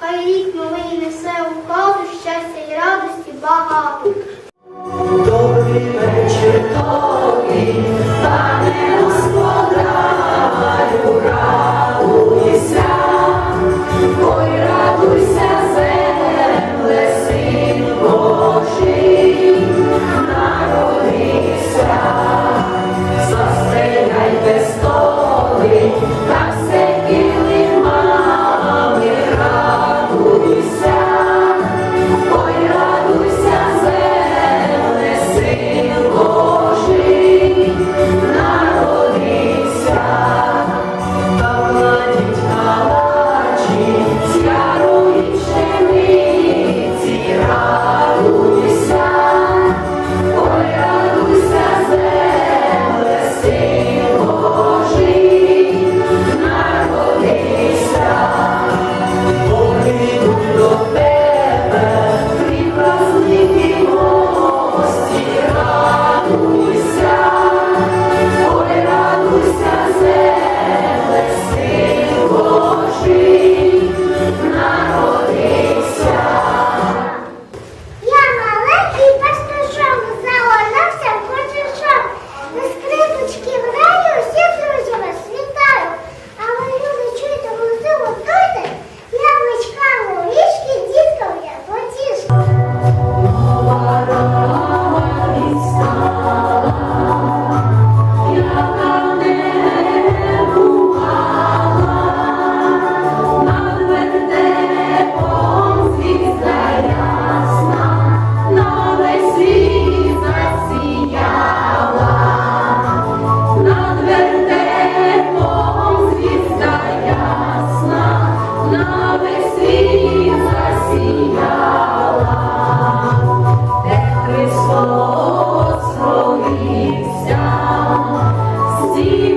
хай рік новий несе у хату щастя і радості багато. Сі